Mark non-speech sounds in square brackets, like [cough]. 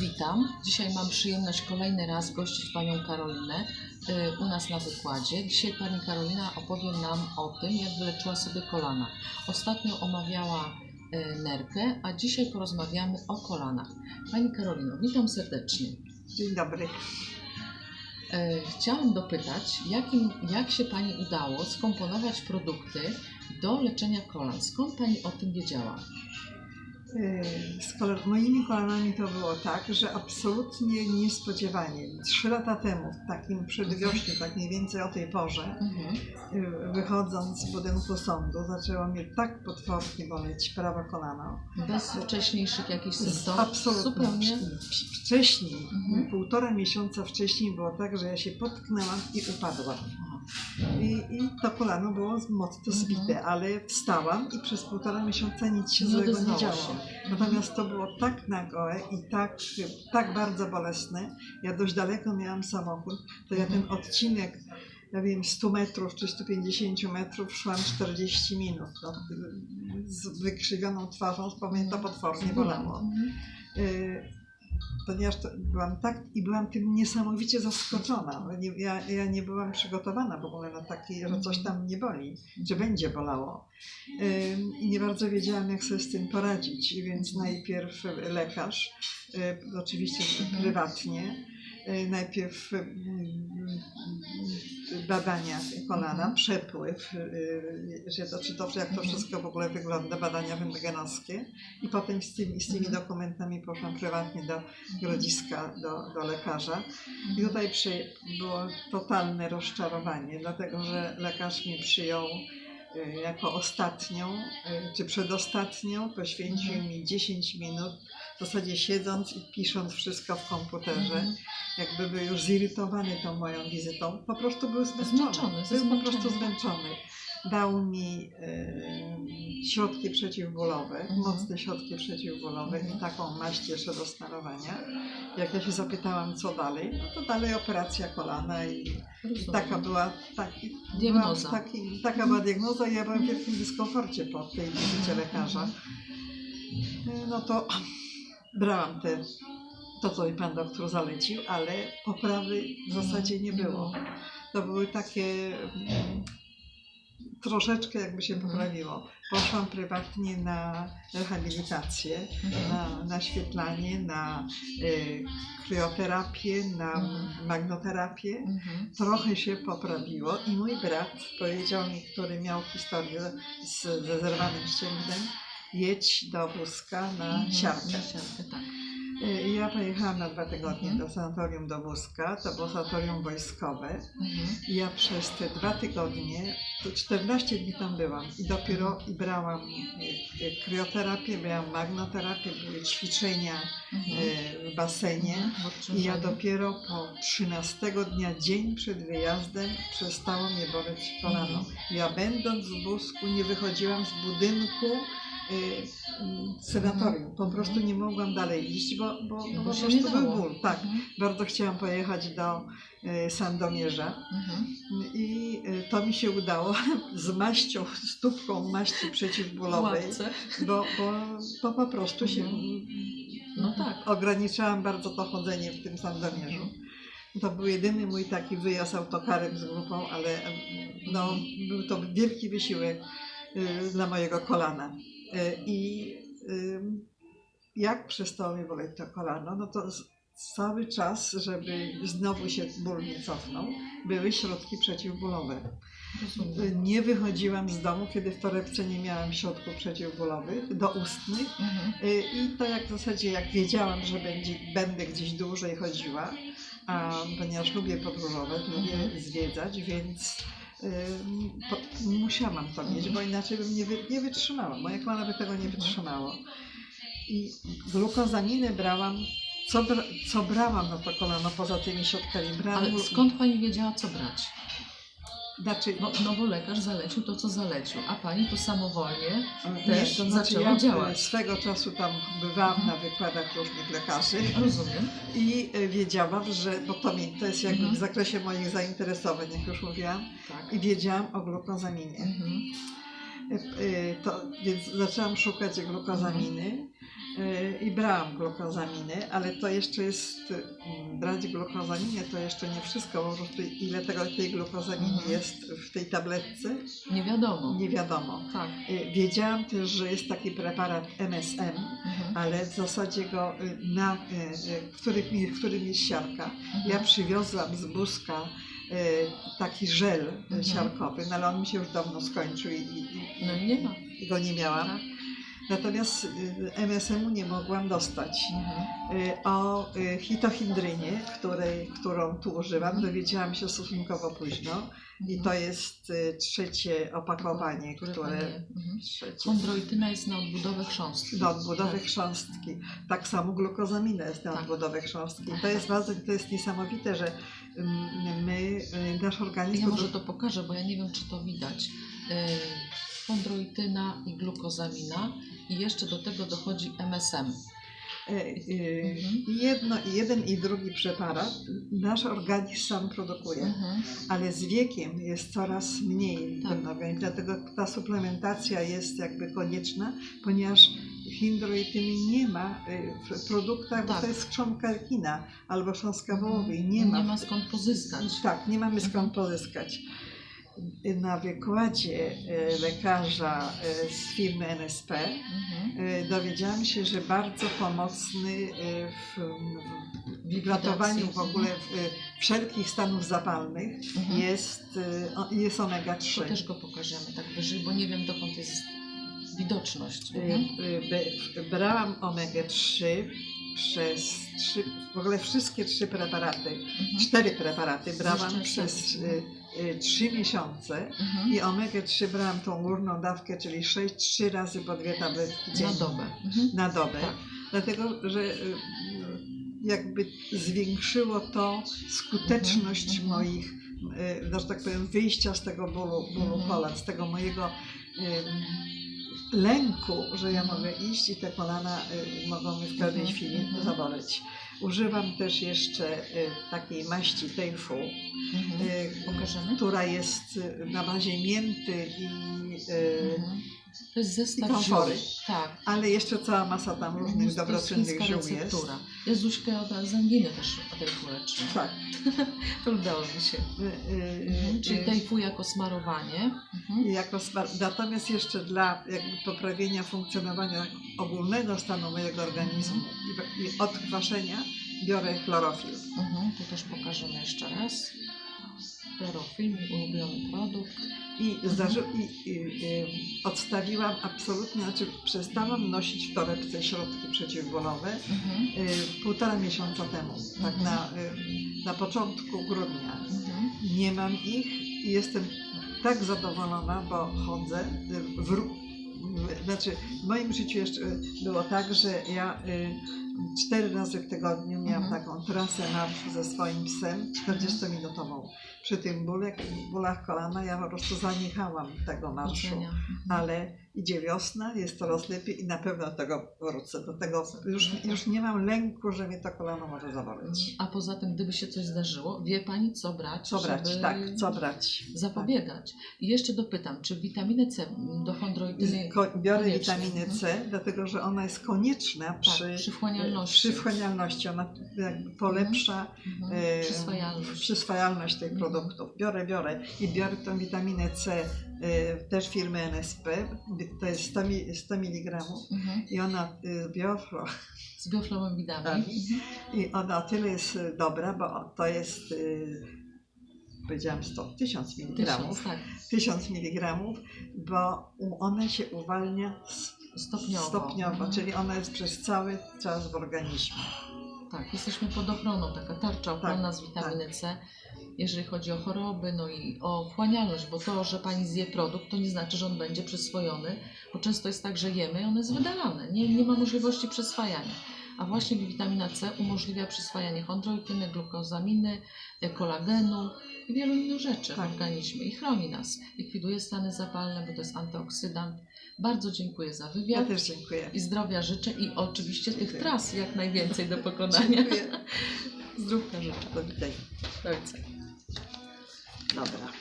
Witam. Dzisiaj mam przyjemność kolejny raz gościć Panią Karolinę y, u nas na wykładzie. Dzisiaj Pani Karolina opowie nam o tym, jak wyleczyła sobie kolana. Ostatnio omawiała y, nerkę, a dzisiaj porozmawiamy o kolanach. Pani Karolino, witam serdecznie. Dzień dobry. E, Chciałam dopytać, jakim, jak się Pani udało skomponować produkty do leczenia kolan? Skąd Pani o tym wiedziała? Yy, Z moimi kolanami to było tak, że absolutnie niespodziewanie. Trzy lata temu, w takim przedwiośniu, tak mniej więcej o tej porze, Mhm. yy, wychodząc z budynku sądu, zaczęło mnie tak potwornie boleć prawe kolano. Bez wcześniejszych jakichś symptomów? Absolutnie. Zupełnie? Wcz- Wcześniej, Mhm. półtora miesiąca wcześniej było tak, że ja się potknęłam i upadłam. I, I to kolano było mocno Mhm. zbite, ale wstałam i przez półtora miesiąca nic się Nie złego nie działo. się. Natomiast to było tak nagłe i tak, tak bardzo bolesne. Ja dość daleko miałam samochód, to ja ten Mhm. odcinek, ja wiem, 100 metrów czy 150 metrów szłam 40 minut. No, z wykrzywioną twarzą, to potwornie bolało. Ponieważ to byłam tak i byłam tym niesamowicie zaskoczona. ja, ja nie byłam przygotowana w ogóle na taki, że coś tam nie boli, że będzie bolało. I nie bardzo wiedziałam, jak sobie z tym poradzić. Więc najpierw lekarz, oczywiście prywatnie, najpierw y, badania kolana, przepływ, y, że to, czy to, jak to wszystko w ogóle wygląda, badania rentgenowskie. I potem z tymi, z tymi dokumentami poszłam prywatnie do grodziska, do, do lekarza. I tutaj przy, było totalne rozczarowanie, dlatego że lekarz mnie przyjął y, jako ostatnią, y, czy przedostatnią, poświęcił mi 10 minut, zasadzie siedząc i pisząc wszystko w komputerze, Mhm. jakby był już zirytowany tą moją wizytą, po prostu był zmęczony, Zmęczony, był po prostu zmęczony. Dał mi y, środki przeciwbólowe, Mhm. mocne środki przeciwbólowe Mhm. i taką maść jeszcze do smarowania. Jak ja się zapytałam, co dalej, no to dalej operacja kolana i Rozumiem. taka była taki, Diagnoza. takim, taka była diagnoza i ja byłam w wielkim dyskomforcie po tej wizycie lekarza. Y, No to brałam te, to, co mi pan doktor zalecił, ale poprawy w zasadzie nie było. To były takie mm, troszeczkę jakby się poprawiło. Poszłam prywatnie na rehabilitację, na naświetlanie, na y, kryoterapię, na magnoterapię. Mhm. Trochę się poprawiło i mój brat powiedział mi, który miał historię z, ze zerwanym ścięgnem, jedź do wózka na Mhm. siarkę. Na siarkę, tak. Y, Ja pojechałam na dwa tygodnie Mhm. do sanatorium do wózka, to było sanatorium wojskowe. Mhm. Ja przez te dwa tygodnie, to 14 dni tam byłam i dopiero i brałam y, y, krioterapię, brałam magnoterapię, były ćwiczenia Mhm. w basenie. Mhm. I ja dopiero po 13 dnia, dzień przed wyjazdem, przestało mnie boleć kolano. Mhm. Ja będąc w wózku nie wychodziłam z budynku y, senatorium. Po prostu nie mogłam dalej iść, bo, bo, bo, po prostu był ból. Tak, Mhm. bardzo chciałam pojechać do y, Sandomierza Mhm. i y, to mi się udało [laughs] z maścią, z tubką maści przeciwbólowej, bo, bo, bo po prostu się Mhm. No tak. ograniczałam bardzo to chodzenie w tym Sandomierzu. To był jedyny mój taki wyjazd autokarem z grupą, ale no, był to wielki wysiłek dla mojego kolana. Y, I jak przestało mi boleć to kolano, no to cały czas, żeby znowu się ból nie cofnął, były środki przeciwbólowe. Nie wychodziłam z domu, kiedy w torebce nie miałam środków przeciwbólowych, do ustnych. Mhm. Y, I to jak w zasadzie, jak wiedziałam, że będzie, będę gdzieś dłużej chodziła, a ponieważ lubię podróżować, lubię Mhm. zwiedzać, więc po, musiałam to mieć, bo inaczej bym nie, wy, nie wytrzymała. Moje kolano by tego nie wytrzymało. I glukozaminę brałam, co, bra, co brałam na to kolano poza tymi środkami? Brałam, Ale skąd pani wiedziała, co brać? Znaczy, No, no bo lekarz zalecił to, co zalecił, a pani to samowolnie. nie, też to znaczy zaczęła ja działać. swego czasu tam bywałam na wykładach różnych lekarzy. Rozumiem. I y, wiedziałam, że, bo to, mi, to jest jakby Mhm. w zakresie moich zainteresowań, jak już mówiłam, Tak. i wiedziałam o glukozaminie. Mhm. Y, To, więc zaczęłam szukać glukozaminy y, i brałam glukozaminy, ale to jeszcze jest, mm, brać glukozaminę to jeszcze nie wszystko, bo ile tego, tej glukozaminy Mhm. jest w tej tabletce, Nie wiadomo. nie wiadomo. Tak. Y, Wiedziałam też, że jest taki preparat MSM, Mhm. ale w zasadzie go y, na, y, y, w którym jest siarka. Mhm. Ja przywiozłam z Buska y, taki żel y, Mhm. siarkowy, no ale on mi się już dawno skończył i, i, i, No i nie ma. i go nie miałam. Tak. Natomiast y, MSM-u nie mogłam dostać. Mhm. Y, O y, hitochindrynie, której, którą tu używam, dowiedziałam się stosunkowo późno. I to jest trzecie opakowanie, Które. Mhm. Trzecie. Chondroityna jest na odbudowę chrząstki. Do odbudowy Tak. chrząstki. Tak samo glukozamina jest na Tak. odbudowę chrząstki. To jest bardzo, to jest niesamowite, że mm, my, nasz organizm... Ja może to pokażę, bo ja nie wiem, czy to widać. Chondroityna i glukozamina i jeszcze do tego dochodzi MSM. Y, y, Mhm. Jedno, jeden i drugi preparat nasz organizm sam produkuje, Mhm. ale z wiekiem jest coraz mniej Tak. ten organizm. Dlatego ta suplementacja jest jakby konieczna, ponieważ chondroityny nie ma y, w produktach, bo Tak. to jest chrząstka kina albo chrząstka Mhm. wołowej. Nie ma. Nie ma skąd pozyskać. Tak, nie mamy Mhm. skąd pozyskać. Na wykładzie e, lekarza e, z firmy NSP Mhm. e, dowiedziałam się, że bardzo pomocny w, w w ogóle wszelkich stanów zapalnych Mhm. jest, jest To omega-3. też go pokażemy tak wyżej, bo nie wiem dokąd jest widoczność. Mhm. Brałam omega-3 przez trzy, w ogóle wszystkie trzy preparaty, Mhm. cztery preparaty brałam przez trzy miesiące. Mhm. I omega-3 brałam tą górną dawkę, czyli 6, 3 razy po dwie tabletki Na dziennie. dobę. Mhm. Na dobę. Tak. Dlatego, że y, jakby zwiększyło to skuteczność Mhm, mhm. moich, y, no, że tak powiem, wyjścia z tego bólu, bólu Mhm. kolan, z tego mojego y, lęku, że ja mogę iść i te kolana y, mogą mnie w każdej Mhm, chwili zaboleć. Używam też jeszcze y, takiej maści Teifu, Mhm. y, która jest na bazie mięty i y, Mhm. To jest zestaw I komfory. ziół. Tak. ale jeszcze cała masa tam różnych Mhm, to jest dobroczynnych ziół jest. receptura. Ja Zuśkę od z anginy też leczy. Tak. [laughs] To udało mi się. Y, y, Mhm. y, Czyli y, tejfu jako smarowanie. Mhm. jako spa- Natomiast jeszcze dla poprawienia funkcjonowania ogólnego stanu mojego organizmu i, i odkwaszenia biorę chlorofil. Mhm. Tu też pokażemy jeszcze raz. Chlorofil, mój ulubiony produkt. I, i, i y, odstawiłam absolutnie, znaczy przestałam nosić w torebce środki przeciwbólowe Mhm. y, półtora miesiąca temu, tak Mhm. na, y, na początku grudnia. Mhm. Nie mam ich i jestem tak zadowolona, bo chodzę. y, W, w, znaczy, w moim życiu jeszcze było tak, że ja y, cztery razy w tygodniu miałam Mhm. taką trasę marszu ze swoim psem, 40-minutową. Przy tym bólek, bólach kolana ja po prostu zaniechałam tego marszu. Mhm. Ale idzie wiosna, jest coraz lepiej i na pewno do tego wrócę. Do tego już, już nie mam lęku, że mnie to kolano może zaboleć. A poza tym, gdyby się coś zdarzyło, wie Pani co brać? Co brać, tak, co brać. Zapobiegać. I jeszcze dopytam, czy witaminę C do chondroityny biorę witaminę Mhm. C, dlatego że ona jest konieczna przy, tak, przy wchłanialności. przy wchłanialności. Ona jakby polepsza Mhm. e, Przyswajalność. przyswajalność tych Mhm. produktów. Biorę, biorę i biorę tą witaminę C e, też firmy NSP, to jest 100, mi- 100 mg Mhm. i ona e, bioflo, Z bioflawowidami. Tak. Mhm. i ona o tyle jest dobra, bo to jest powiedziałam 100, 1000 mg, Tysiąc, tak. 1000 mg, bo ona się uwalnia s- Stopniowo. stopniowo, Mhm. czyli ona jest przez cały czas w organizmie. Tak, jesteśmy pod ochroną, taka tarcza ochronna z witaminy C, jeżeli chodzi o choroby, no i o wchłanialność, bo to, że Pani zje produkt, to nie znaczy, że on będzie przyswojony, bo często jest tak, że jemy i on jest wydalany, nie, nie ma możliwości przyswajania. A właśnie witamina C umożliwia przyswajanie chondroityny, glukozaminy, kolagenu i wielu innych rzeczy Tak. w organizmie i chroni nas. Likwiduje stany zapalne, bo to jest antyoksydant. Bardzo dziękuję za Ja wywiad też dziękuję. i zdrowia życzę i oczywiście tych Dziękuję. tras jak najwięcej do pokonania. Dziękuję. [laughs] Zdrówka życzę. Do widzenia. Do widzenia. Dobra.